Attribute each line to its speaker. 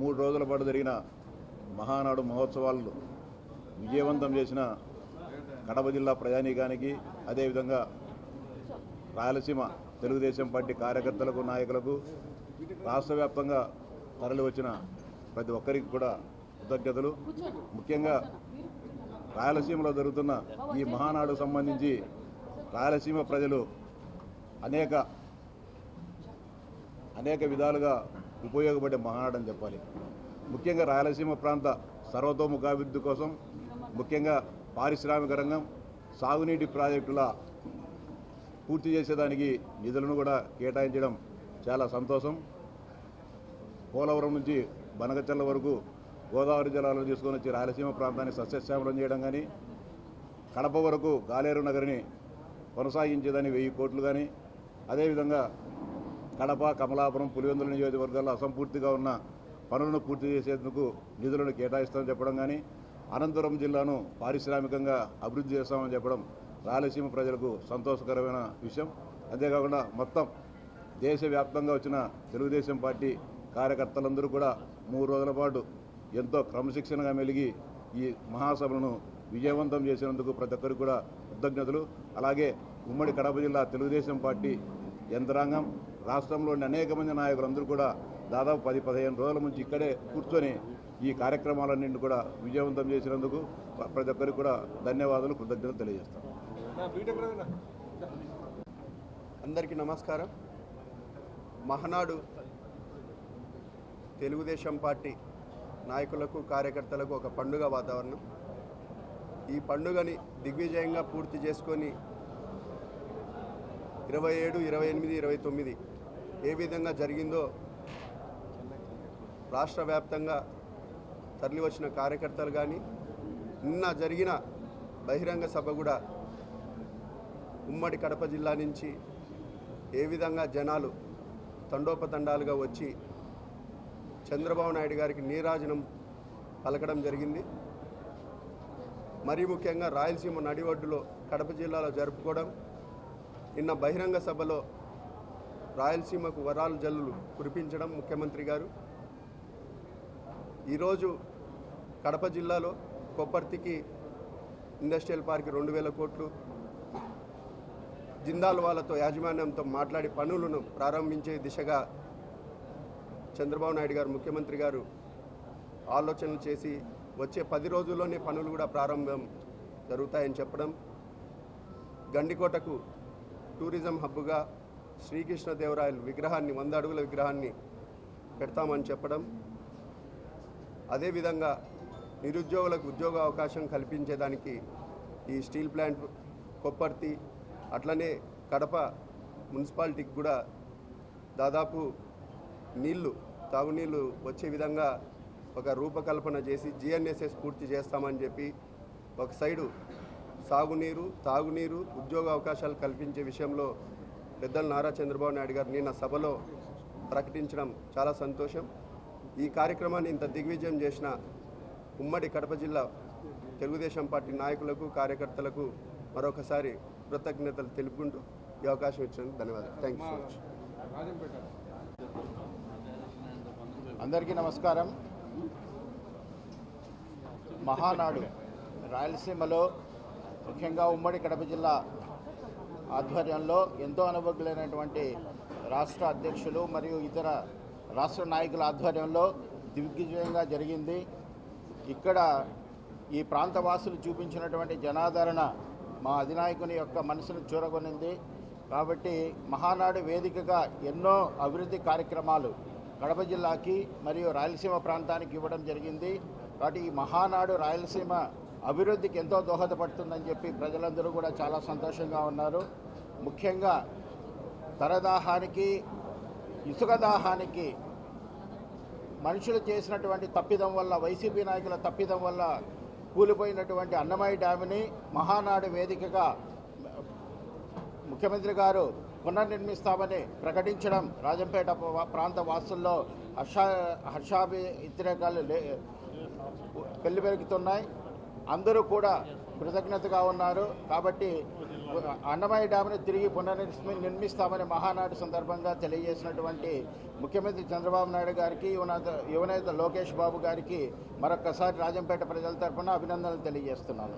Speaker 1: మూడు రోజుల పాటు జరిగిన మహానాడు మహోత్సవాలు విజయవంతం చేసిన కడప జిల్లా ప్రజానీకానికి అదేవిధంగా రాయలసీమ తెలుగుదేశం పార్టీ కార్యకర్తలకు నాయకులకు రాష్ట్ర వ్యాప్తంగా తరలి వచ్చిన ప్రతి ఒక్కరికి కూడా కృతజ్ఞతలు. ముఖ్యంగా రాయలసీమలో జరుగుతున్న ఈ మహానాడు సంబంధించి రాయలసీమ ప్రజలు అనేక అనేక విధాలుగా ఉపయోగపడే మహానాడు అని చెప్పాలి. ముఖ్యంగా రాయలసీమ ప్రాంత సర్వతోముఖాభివృద్ధి కోసం ముఖ్యంగా పారిశ్రామిక రంగం సాగునీటి ప్రాజెక్టుల పూర్తి చేసేదానికి నిధులను కూడా కేటాయించడం చాలా సంతోషం. పోలవరం నుంచి బనగచల్ల వరకు గోదావరి జలాలను తీసుకొని వచ్చి రాయలసీమ ప్రాంతాన్ని సస్యశ్యామలం చేయడం కానీ కడప వరకు గాలేరు నగరిని కొనసాగించేదాన్ని వెయ్యి కోట్లు కానీ అదేవిధంగా కడప కమలాపురం పులివెందుల నియోజకవర్గాల్లో అసంపూర్తిగా ఉన్న పనులను పూర్తి చేసేందుకు నిధులను కేటాయిస్తామని చెప్పడం కానీ అనంతపురం జిల్లాను పారిశ్రామికంగా అభివృద్ధి చేస్తామని చెప్పడం రాయలసీమ ప్రజలకు సంతోషకరమైన విషయం. అంతేకాకుండా మొత్తం దేశవ్యాప్తంగా వచ్చిన తెలుగుదేశం పార్టీ కార్యకర్తలందరూ కూడా మూడు రోజుల పాటు ఎంతో క్రమశిక్షణగా మెలిగి ఈ మహాసభలను విజయవంతం చేసినందుకు ప్రతి ఒక్కరికి కూడా కృతజ్ఞతలు. అలాగే ఉమ్మడి కడప జిల్లా తెలుగుదేశం పార్టీ యంత్రాంగం రాష్ట్రంలోని అనేక మంది నాయకులందరూ కూడా దాదాపు పది పదిహేను రోజుల నుంచి ఇక్కడే కూర్చొని ఈ కార్యక్రమాలన్నింటి కూడా విజయవంతం చేసినందుకు ప్రతి ఒక్కరికి కూడా ధన్యవాదాలు కృతజ్ఞతలు తెలియజేస్తాం.
Speaker 2: అందరికీ నమస్కారం. మహనాడు తెలుగుదేశం పార్టీ నాయకులకు కార్యకర్తలకు ఒక పండుగ వాతావరణం. ఈ పండుగని దిగ్విజయంగా పూర్తి చేసుకొని ఇరవై ఏడు ఇరవై ఎనిమిది ఇరవై తొమ్మిది ఏ విధంగా జరిగిందో రాష్ట్ర వ్యాప్తంగా తరలివచ్చిన కార్యకర్తలు కానీ నిన్న జరిగిన బహిరంగ సభ కూడా ఉమ్మడి కడప జిల్లా నుంచి ఏ విధంగా జనాలు తండోపతండాలుగా వచ్చి చంద్రబాబు నాయుడు గారికి నీరాజనం పలకడం జరిగింది. మరీ ముఖ్యంగా రాయలసీమ నడివడ్డులో కడప జిల్లాలో జరుపుకోవడం నిన్న బహిరంగ సభలో రాయలసీమకు వరాలు జల్లులు కురిపించడం ముఖ్యమంత్రి గారు. ఈరోజు కడప జిల్లాలో కొప్పర్తికి ఇండస్ట్రియల్ పార్క్ రెండు వేల కోట్లు. జిందాల్ వాళ్ళతో యాజమాన్యంతో మాట్లాడి పనులను ప్రారంభించే దిశగా చంద్రబాబు నాయుడు గారు ముఖ్యమంత్రి గారు ఆలోచనలు చేసి వచ్చే పది రోజుల్లోనే పనులు కూడా ప్రారంభం జరుగుతాయని చెప్పడం. గండికోటకు టూరిజం హబ్గా శ్రీకృష్ణదేవరాయలు విగ్రహాన్ని వంద అడుగుల విగ్రహాన్ని పెడతామని చెప్పడం అదేవిధంగా నిరుద్యోగులకు ఉద్యోగ అవకాశం కల్పించేదానికి ఈ స్టీల్ ప్లాంట్ కొప్పర్తి అట్లనే కడప మున్సిపాలిటీకి కూడా దాదాపు నీళ్ళు తాగునీళ్ళు వచ్చే విధంగా ఒక రూపకల్పన చేసి జిఎన్ఎస్ఎస్ పూర్తి చేస్తామని చెప్పి ఒక సైడు సాగునీరు తాగునీరు ఉద్యోగ అవకాశాలు కల్పించే విషయంలో పెద్దలు నారా చంద్రబాబు నాయుడు గారు నిన్న సభలో ప్రకటించడం చాలా సంతోషం. ఈ కార్యక్రమాన్ని ఇంత దిగ్విజయం చేసిన ఉమ్మడి కడప జిల్లా తెలుగుదేశం పార్టీ నాయకులకు కార్యకర్తలకు మరొకసారి కృతజ్ఞతలు తెలుపుకుంటూ ఈ అవకాశం ఇచ్చినందుకు ధన్యవాదాలు. థ్యాంక్ యూ సో మచ్
Speaker 3: అందరికీ నమస్కారం. మహానాడు రాయలసీమలో ముఖ్యంగా ఉమ్మడి కడప జిల్లా ఆధ్వర్యంలో ఎంతో అనుభవజ్ఞులైనటువంటి రాష్ట్ర అధ్యక్షులు మరియు ఇతర రాష్ట్ర నాయకుల ఆధ్వర్యంలో దిగ్విజయంగా జరిగింది. ఇక్కడ ఈ ప్రాంత వాసులు చూపించినటువంటి జనాదరణ మా అధినాయకుని యొక్క మనసును చూరగొనింది. కాబట్టి మహానాడు వేదికగా ఎన్నో అభివృద్ధి కార్యక్రమాలు కడప జిల్లాకి మరియు రాయలసీమ ప్రాంతానికి ఇవ్వడం జరిగింది. కాబట్టి ఈ మహానాడు రాయలసీమ అభివృద్ధికి ఎంతో దోహదపడుతుందని చెప్పి ప్రజలందరూ కూడా చాలా సంతోషంగా ఉన్నారు. ముఖ్యంగా తరదాహానికి ఇసుక దాహానికి మనుషులు చేసినటువంటి తప్పిదం వల్ల వైసీపీ నాయకుల తప్పిదం వల్ల కూలిపోయినటువంటి అన్నమయ్య డ్యామ్ని మహానాడు వేదికగా ముఖ్యమంత్రి గారు పునర్నిర్మిస్తామని ప్రకటించడం రాజంపేట ప్రాంత వాసుల్లో హర్ష హర్షాభి వ్యతిరేకాలు లే పెళ్ళి పెరుగుతున్నాయి. అందరూ కూడా కృతజ్ఞతగా ఉన్నారు. కాబట్టి అన్నమయ్య డ్యామ్ను తిరిగి పునర్నిర్మి నిర్మిస్తామని మహానాడు సందర్భంగా తెలియజేసినటువంటి ముఖ్యమంత్రి చంద్రబాబు నాయుడు గారికి యువనేత యువనేత లోకేష్ బాబు గారికి మరొక్కసారి రాజంపేట ప్రజల తరఫున అభినందనలు తెలియజేస్తున్నాను.